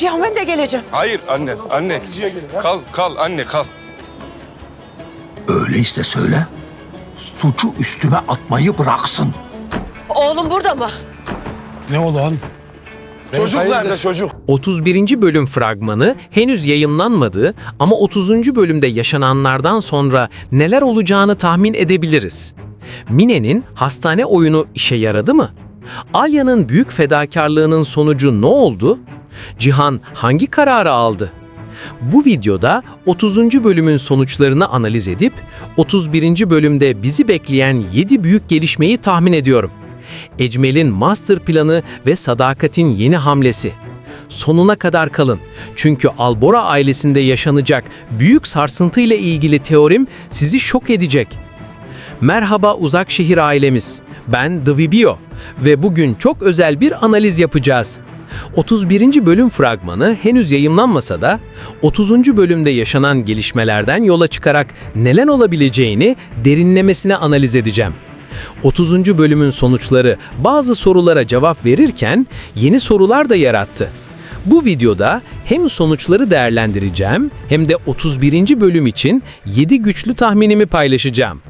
Cihan ben de geleceğim. Hayır anne, anne. Kal, kal anne kal. Öyleyse söyle. Suçu üstüme atmayı bıraksın. Oğlum burada mı? Ne olan? Çocuk nerede çocuk? 31. bölüm fragmanı henüz yayınlanmadı ama 30. bölümde yaşananlardan sonra neler olacağını tahmin edebiliriz. Mine'nin hastane oyunu işe yaradı mı? Alya'nın büyük fedakarlığının sonucu ne oldu? Cihan hangi kararı aldı? Bu videoda 30. bölümün sonuçlarını analiz edip 31. bölümde bizi bekleyen 7 büyük gelişmeyi tahmin ediyorum. Ecmel'in master planı ve Sadakat'in yeni hamlesi. Sonuna kadar kalın. Çünkü Albora ailesinde yaşanacak büyük sarsıntı ile ilgili teorim sizi şok edecek. Merhaba uzak şehir ailemiz. Ben The Vibio ve bugün çok özel bir analiz yapacağız. 31. bölüm fragmanı henüz yayımlanmasa da 30. bölümde yaşanan gelişmelerden yola çıkarak neler olabileceğini derinlemesine analiz edeceğim. 30. bölümün sonuçları bazı sorulara cevap verirken yeni sorular da yarattı. Bu videoda hem sonuçları değerlendireceğim hem de 31. bölüm için 7 güçlü tahminimi paylaşacağım.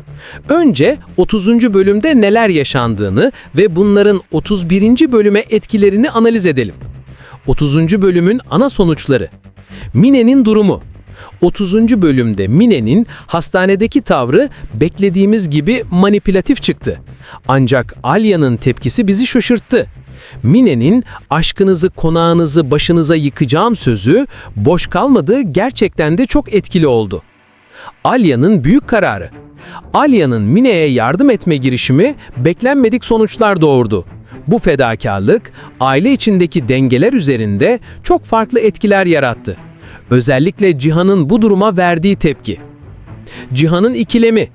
Önce 30. bölümde neler yaşandığını ve bunların 31. bölüme etkilerini analiz edelim. 30. bölümün ana sonuçları. Mine'nin durumu. 30. bölümde Mine'nin hastanedeki tavrı beklediğimiz gibi manipülatif çıktı. Ancak Alya'nın tepkisi bizi şaşırttı. Mine'nin aşkınızı, konağınızı başınıza yıkacağım sözü boş kalmadı, gerçekten de çok etkili oldu. Alya'nın büyük kararı. Alya'nın Mine'ye yardım etme girişimi beklenmedik sonuçlar doğurdu. Bu fedakarlık aile içindeki dengeler üzerinde çok farklı etkiler yarattı. Özellikle Cihan'ın bu duruma verdiği tepki. Cihan'ın ikilemi.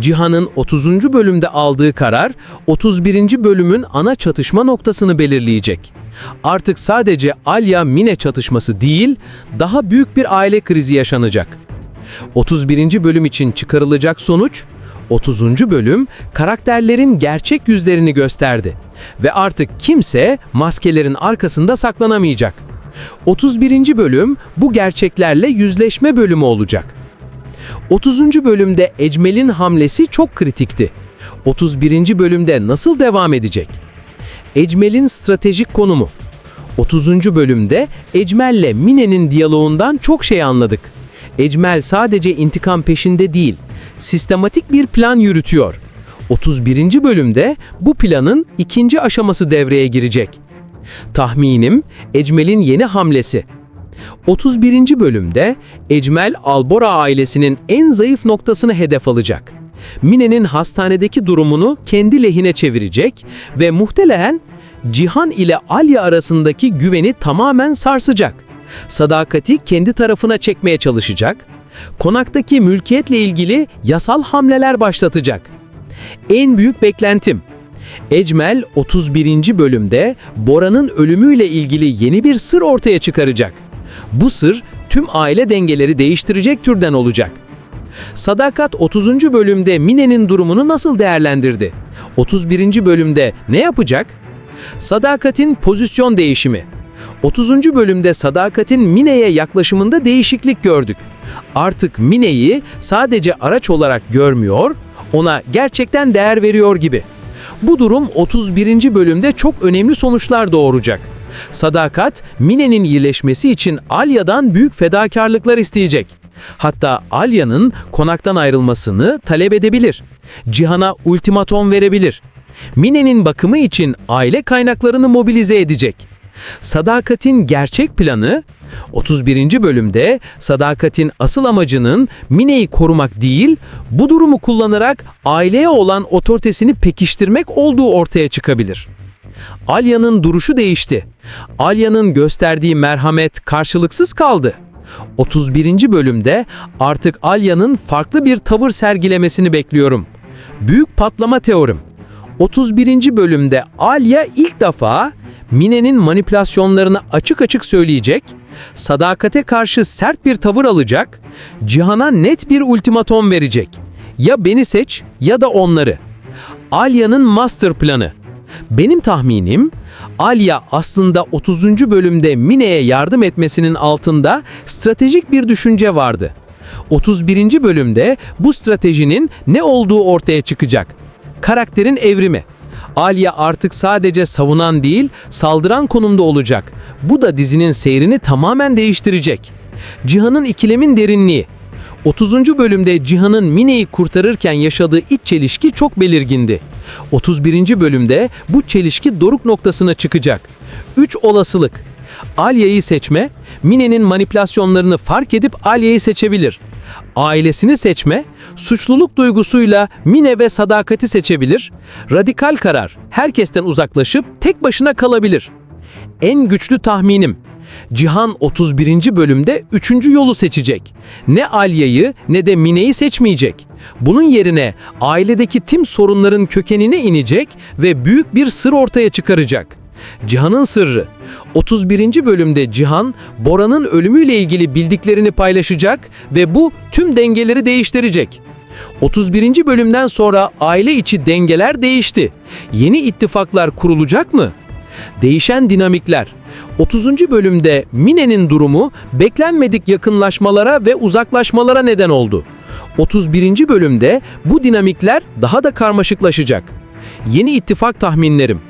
Cihan'ın 30. bölümde aldığı karar 31. bölümün ana çatışma noktasını belirleyecek. Artık sadece Alya-Mine çatışması değil, daha büyük bir aile krizi yaşanacak. 31. bölüm için çıkarılacak sonuç, 30. bölüm karakterlerin gerçek yüzlerini gösterdi ve artık kimse maskelerin arkasında saklanamayacak. 31. bölüm bu gerçeklerle yüzleşme bölümü olacak. 30. bölümde Ecmel'in hamlesi çok kritikti. 31. bölümde nasıl devam edecek? Ecmel'in stratejik konumu. 30. bölümde Ecmel'le Mine'nin diyaloğundan çok şey anladık. Ecmel sadece intikam peşinde değil, sistematik bir plan yürütüyor. 31. bölümde bu planın ikinci aşaması devreye girecek. Tahminim Ecmel'in yeni hamlesi. 31. bölümde Ecmel Albora ailesinin en zayıf noktasını hedef alacak. Mine'nin hastanedeki durumunu kendi lehine çevirecek ve muhtemelen Cihan ile Alya arasındaki güveni tamamen sarsacak. Sadakati kendi tarafına çekmeye çalışacak. Konaktaki mülkiyetle ilgili yasal hamleler başlatacak. En büyük beklentim Ecmel 31. bölümde Bora'nın ölümüyle ilgili yeni bir sır ortaya çıkaracak. Bu sır tüm aile dengeleri değiştirecek türden olacak. Sadakat 30. bölümde Mine'nin durumunu nasıl değerlendirdi? 31. bölümde ne yapacak? Sadakat'in pozisyon değişimi. 30. bölümde Sadakat'in Mine'ye yaklaşımında değişiklik gördük. Artık Mine'yi sadece araç olarak görmüyor, ona gerçekten değer veriyor gibi. Bu durum 31. bölümde çok önemli sonuçlar doğuracak. Sadakat, Mine'nin iyileşmesi için Alya'dan büyük fedakarlıklar isteyecek. Hatta Alya'nın konaktan ayrılmasını talep edebilir. Cihan'a ultimatom verebilir. Mine'nin bakımı için aile kaynaklarını mobilize edecek. Sadakat'in gerçek planı 31. bölümde Sadakat'in asıl amacının Mine'yi korumak değil, bu durumu kullanarak aileye olan otoritesini pekiştirmek olduğu ortaya çıkabilir. Alya'nın duruşu değişti. Alya'nın gösterdiği merhamet karşılıksız kaldı. 31. bölümde artık Alya'nın farklı bir tavır sergilemesini bekliyorum. Büyük patlama teorim. 31. bölümde Alya ilk defa Mine'nin manipülasyonlarını açık açık söyleyecek, sadakate karşı sert bir tavır alacak, Cihan'a net bir ultimatom verecek. Ya beni seç ya da onları. Alya'nın master planı. Benim tahminim Alya aslında 30. bölümde Mine'ye yardım etmesinin altında stratejik bir düşünce vardı. 31. bölümde bu stratejinin ne olduğu ortaya çıkacak. Karakterin evrimi. Alya artık sadece savunan değil, saldıran konumda olacak. Bu da dizinin seyrini tamamen değiştirecek. Cihan'ın ikilemin derinliği. 30. bölümde Cihan'ın Mine'yi kurtarırken yaşadığı iç çelişki çok belirgindi. 31. bölümde bu çelişki doruk noktasına çıkacak. 3 olasılık. Alya'yı seçme, Mine'nin manipülasyonlarını fark edip Alya'yı seçebilir. Ailesini seçme, suçluluk duygusuyla Mine ve sadakati seçebilir. Radikal karar, herkesten uzaklaşıp tek başına kalabilir. En güçlü tahminim, Cihan 31. bölümde 3. yolu seçecek. Ne Alya'yı ne de Mine'yi seçmeyecek. Bunun yerine ailedeki tüm sorunların kökenine inecek ve büyük bir sır ortaya çıkaracak. Cihan'ın sırrı. 31. bölümde Cihan, Bora'nın ölümüyle ilgili bildiklerini paylaşacak ve bu tüm dengeleri değiştirecek. 31. bölümden sonra aile içi dengeler değişti. Yeni ittifaklar kurulacak mı? Değişen dinamikler. 30. bölümde Mine'nin durumu beklenmedik yakınlaşmalara ve uzaklaşmalara neden oldu. 31. bölümde bu dinamikler daha da karmaşıklaşacak. Yeni ittifak tahminlerim.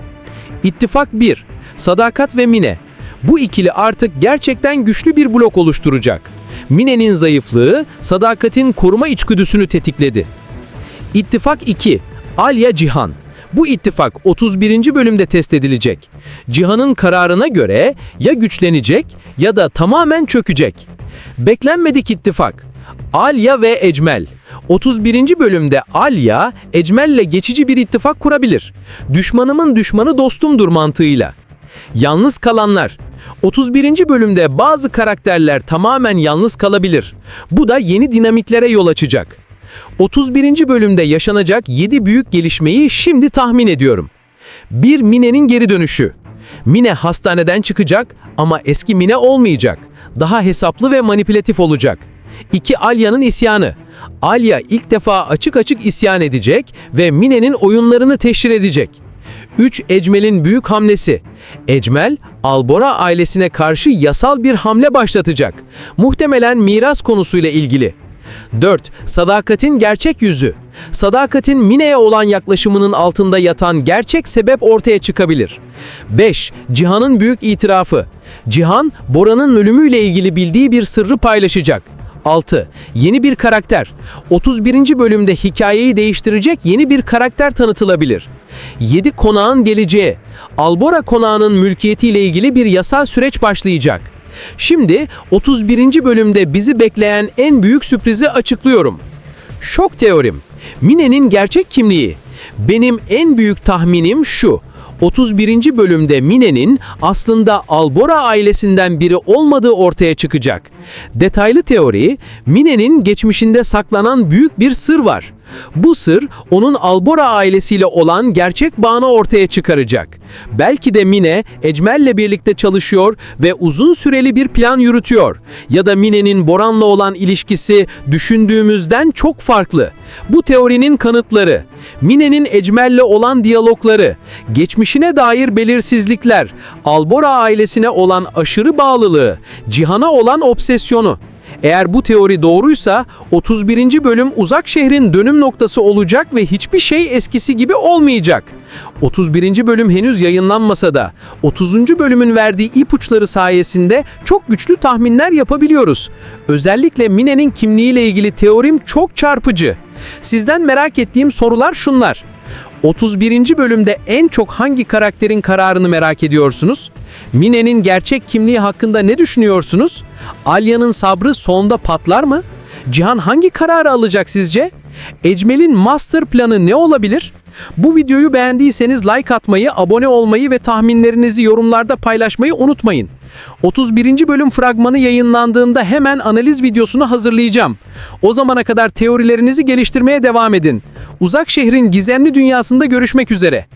İttifak 1. Sadakat ve Mine. Bu ikili artık gerçekten güçlü bir blok oluşturacak. Mine'nin zayıflığı, sadakatin koruma içgüdüsünü tetikledi. İttifak 2. Alya Cihan. Bu ittifak 31. bölümde test edilecek. Cihan'ın kararına göre ya güçlenecek ya da tamamen çökecek. Beklenmedik ittifak. Alya ve Ecmel. 31. bölümde Alya, Ecmel'le geçici bir ittifak kurabilir. Düşmanımın düşmanı dostumdur mantığıyla. Yalnız kalanlar. 31. bölümde bazı karakterler tamamen yalnız kalabilir. Bu da yeni dinamiklere yol açacak. 31. bölümde yaşanacak 7 büyük gelişmeyi şimdi tahmin ediyorum. 1. Mine'nin geri dönüşü. Mine hastaneden çıkacak ama eski Mine olmayacak. Daha hesaplı ve manipülatif olacak. 2. Alya'nın isyanı. Alya ilk defa açık açık isyan edecek ve Mine'nin oyunlarını teşhir edecek. 3. Ecmel'in büyük hamlesi. Ecmel, Albora ailesine karşı yasal bir hamle başlatacak. Muhtemelen miras konusuyla ilgili. 4. Sadakatin gerçek yüzü. Sadakatin Mine'ye olan yaklaşımının altında yatan gerçek sebep ortaya çıkabilir. 5. Cihan'ın büyük itirafı. Cihan, Bora'nın ölümüyle ilgili bildiği bir sırrı paylaşacak. 6. Yeni bir karakter. 31. bölümde hikayeyi değiştirecek yeni bir karakter tanıtılabilir. 7. Konağın geleceği. Albora konağının mülkiyetiyle ilgili bir yasal süreç başlayacak. Şimdi 31. bölümde bizi bekleyen en büyük sürprizi açıklıyorum. Şok teorim. Mine'nin gerçek kimliği. Benim en büyük tahminim şu. 31. bölümde Mine'nin aslında Albora ailesinden biri olmadığı ortaya çıkacak. Detaylı teori, Mine'nin geçmişinde saklanan büyük bir sır var. Bu sır onun Albora ailesiyle olan gerçek bağını ortaya çıkaracak. Belki de Mine, Ecmel'le birlikte çalışıyor ve uzun süreli bir plan yürütüyor. Ya da Mine'nin Boran'la olan ilişkisi düşündüğümüzden çok farklı. Bu teorinin kanıtları, Mine'nin Ecmel'le olan diyalogları, geçmişine dair belirsizlikler, Albora ailesine olan aşırı bağlılığı, Cihan'a olan obsesyonu. Eğer bu teori doğruysa 31. bölüm uzak şehrin dönüm noktası olacak ve hiçbir şey eskisi gibi olmayacak. 31. bölüm henüz yayınlanmasa da 30. bölümün verdiği ipuçları sayesinde çok güçlü tahminler yapabiliyoruz. Özellikle Mine'nin kimliğiyle ilgili teorim çok çarpıcı. Sizden merak ettiğim sorular şunlar. 31. bölümde en çok hangi karakterin kararını merak ediyorsunuz? Mine'nin gerçek kimliği hakkında ne düşünüyorsunuz? Alya'nın sabrı sonda patlar mı? Cihan hangi kararı alacak sizce? Ecmel'in master planı ne olabilir? Bu videoyu beğendiyseniz like atmayı, abone olmayı ve tahminlerinizi yorumlarda paylaşmayı unutmayın. 31. bölüm fragmanı yayınlandığında hemen analiz videosunu hazırlayacağım. O zamana kadar teorilerinizi geliştirmeye devam edin. Uzak şehrin gizemli dünyasında görüşmek üzere.